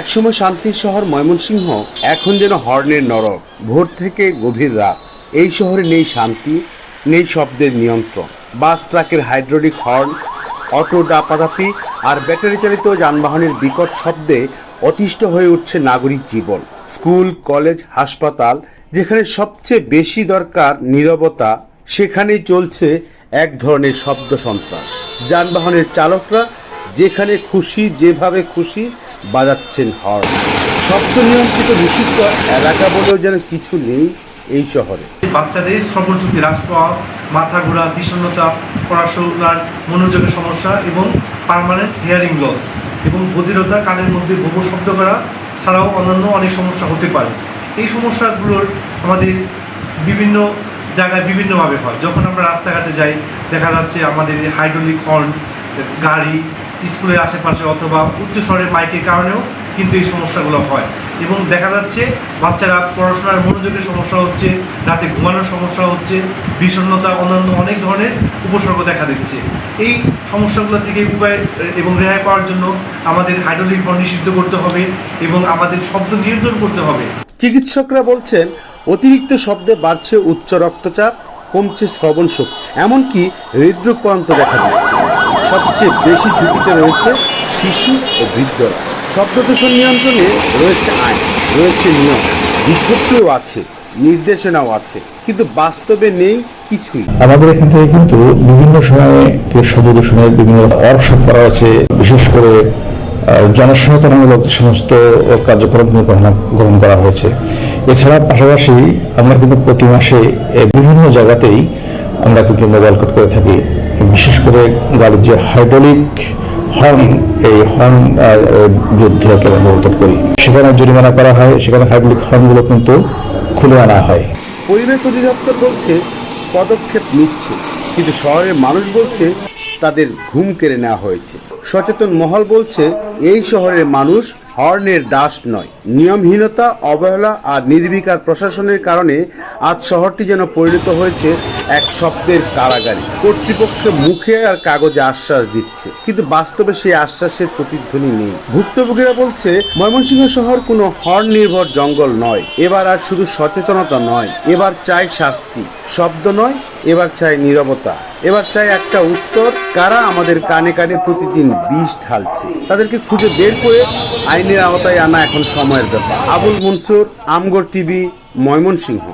একসময় শান্তির শহর ময়মনসিংহ, এখন যেন হর্নের নরক। ভোর থেকে গভীর রাত। এই শহরে নেই শান্তি, নেই শব্দের নিয়ন্ত্রণ। বাস, ট্রাকের হাইড্রোলিক হর্ন, অটো ডাপাডাপি আর ব্যাটারি চালিত যানবাহনের বিকট শব্দে অতিষ্ঠ হয়ে উঠছে নাগরিক জীবন। স্কুল, কলেজ, হাসপাতাল, যেখানে সবচেয়ে বেশি দরকার নীরবতা, সেখানেই চলছে এক ধরনের শব্দ সন্ত্রাস। যানবাহনের চালকরা যেখানে খুশি, যেভাবে খুশি বাজাচ্ছেন হর্ন শব্দ নিয়ন্ত্রিত নিষিদ্ধ এলাকা বলেও যেন কিছু নেই এই শহরে। বাচ্চাদের শ্রবণশক্তি হ্রাস পাওয়া, মাথা ঘোরা বিষণ্ণতা পড়াশোনার মনোযোগের সমস্যা এবং পার্মানেন্ট হিয়ারিং লস এবং বধিরতা কানের মধ্যে ভূপ শব্দ করা ছাড়াও অন্যান্য অনেক সমস্যা হতে পারে। এই সমস্যাগুলোর আমাদের বিভিন্ন জায়গায় বিভিন্নভাবে হয়। যখন আমরা রাস্তাঘাটে যাই, দেখা যাচ্ছে আমাদের হাইড্রোলিক হর্ন গাড়ি স্কুলের আশেপাশে অথবা উচ্চ স্বরের মাইকের কারণেও কিন্তু এই সমস্যাগুলো হয়। এবং দেখা যাচ্ছে বাচ্চারা পড়াশোনার মনোযোগের সমস্যা হচ্ছে, রাতে ঘুমানোর সমস্যা হচ্ছে, বিষণ্ণতা, অন্যান্য অনেক ধরনের উপসর্গ দেখা দিচ্ছে। এই সমস্যাগুলো থেকে উপায় এবং রেহাই পাওয়ার জন্য আমাদের হাইড্রোলিক হর্ন নিষিদ্ধ করতে হবে এবং আমাদের শব্দ নিয়ন্ত্রণ করতে হবে। চিকিৎসকরা বলছেন অতিরিক্ত শব্দে বাড়ছে উচ্চ রক্তচাপ, কমছে শ্রবণ শক্তি। এমনকি হৃদরোগ পর্যন্ত দেখা দিচ্ছে। সবচেয়ে বেশি ঝুঁকিতে রয়েছে শিশু ও বৃদ্ধরা। শব্দ দূষণ নিয়ন্ত্রণে রয়েছে আইন, রয়েছে নিয়ম। বিজ্ঞপ্তিও আছে, নির্দেশনাও আছে, কিন্তু বাস্তবে নেই কিছুই। আমাদের এখান থেকে কিন্তু বিভিন্ন সময়ে শব্দ দূষণের বিভিন্ন ওয়ার্কশপ করা হয়েছে, বিশেষ করে জনসচেতনমূলক যে সমস্ত কার্যক্রম গ্রহণ করা হয়েছে। এছাড়া পাশাপাশি আমরা কিন্তু প্রতি মাসে বিভিন্ন জায়গাতেই আমরা কিন্তু মোবাইল কোড করে থাকি। বিশেষ করে গাড়ির যে হাইড্রোলিক হর্ন এই হর্ন বিরুদ্ধে আমরা মোবাইল করি। সেখানে জরিমানা করা হয়, সেখানে হাইড্রোলিক হর্নগুলো কিন্তু খুলে আনা হয়। পরিবেশ অধিদপ্তর বলছে পদক্ষেপ নিচ্ছে, কিন্তু শহরের মানুষ বলছে তাদের ঘুম কেড়ে নেওয়া হয়েছে। সচেতন মহল বলছে, এই শহরের মানুষ হর্নের দাস নয়। নিয়মহীনতা, অবহেলা আর নির্বিকার প্রশাসনের কারণে আজ শহরটি যেন পরিণত হয়েছে এক শব্দের কারাগারে। কর্তৃপক্ষ মুখে আর কাগজে আশ্বাস দিচ্ছে, কিন্তু বাস্তবে সেই আশ্বাসের প্রতিধ্বনি নেই। ভুক্তভোগীরা বলছে, ময়মনসিংহ শহর কোনো হর্ন নির্ভর জঙ্গল নয়। এবার আর শুধু সচেতনতা নয়, এবার চাই শাস্তি। শব্দ নয় এবার চাই নিরবতা। এবার চাই একটা উত্তর। কারা আমাদের কানে কানে প্রতিদিন বিষ ঢালছে? তাদেরকে খুঁজে বের করে আইনের আওতায় আনা এখন সময়ের ব্যাপার। আবুল মনসুর, আমগর টিভি, ময়মনসিংহ।